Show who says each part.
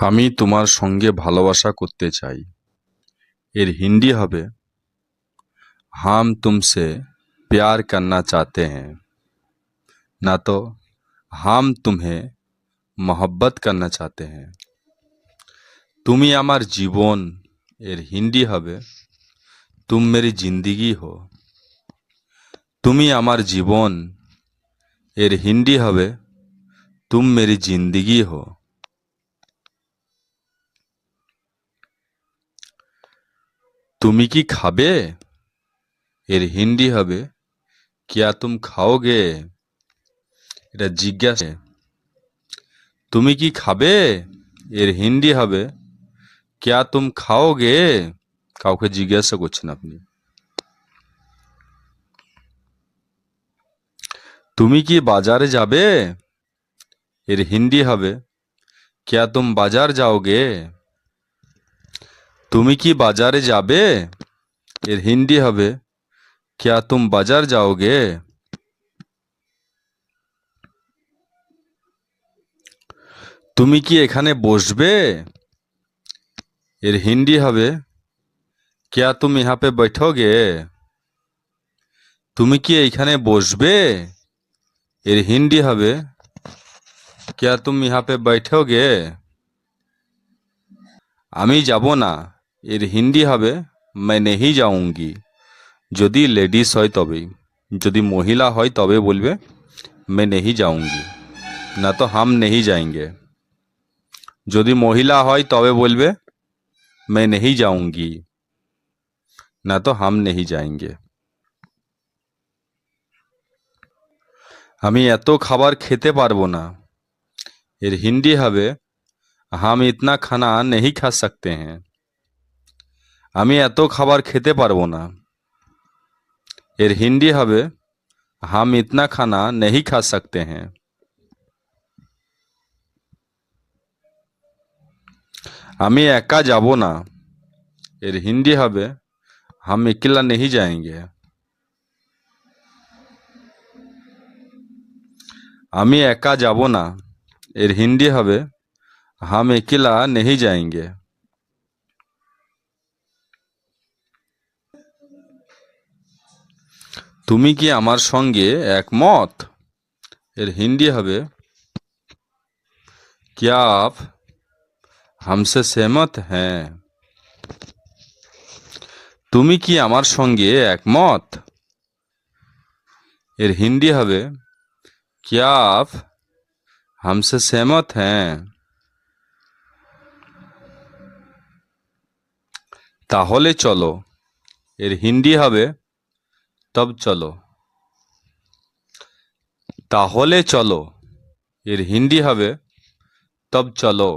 Speaker 1: আমি তোমার সঙ্গে ভালোবাসা করতে চাই। এর হিন্দি হবে, হাম তুমসে প্যার করনা চাতে হ্যাঁ। না তো, হাম তুমহে মোহব্বত করনা চাহতে হ্যাঁ। তুমি আমার জীবন, এর হিন্দি হবে, তুম মেরি জিন্দিগি হো। তুমি আমার জীবন, এর হিন্দি হবে, তুম মেরি জিন্দিগি হো। তুমি কি খাবে? এর হিন্দি হবে, কিয়া তুম খাওগে? এটা জিজ্ঞাসা। তুমি কি খাবে? এর হিন্দি হবে, কিয়া তুম খাওগে? কাউকে জিজ্ঞাসা করছেন আপনি। তুমি কি বাজারে যাবে? এর হিন্দি হবে, কিয়া তুম বাজার যাওগে? তুমি কি বাজারে যাবে এর হিন্দি হবে क्या तुम बाजार जाओगे তুমি কি এখানে বসবে এর হিন্দি হবে क्या तुम यहाँ पे बैठोगे তুমি কি এইখানে বসবে এর হিন্দি হবে क्या तुम यहाँ पे बैठोगे আমি যাব না এর হিন্দি হবে मैं नहीं जाऊंगी যদি লেডিস হয় তবেই যদি মহিলা হয় তবে বলবে मैं नहीं जाऊंगी না তো হাম नहीं जाएंगे যদি মহিলা হয় তবে বলবে मैं नहीं जाऊंगी না তো হাম नहीं जाएंगे আমি এত খাবার খেতে পারবো না এর হিন্দি হবে হাম ইতনা খানা नहीं खा सकते हैं আমি এত খাবার খেতে পারবো না এর হিন্দি হবে হাম ইতনা খানা नहीं खा सकते हैं আমি একা যাব না এর হিন্দি হবে হাম একলা नहीं जाएंगे আমি একা যাব না এর হিন্দি হবে হাম একলা नहीं जाएंगे তুমি কি আমার সঙ্গে একমত এর হিন্দি হবে क्या आप हमसे सहमत हैं তুমি কি আমার সঙ্গে একমত এর হিন্দি হবে क्या आप हमसे सहमत हैं তাহলে চলো এর হিন্দি হবে তব চলো। তাহলে চলো। এর হিন্দি হবে তব চলো।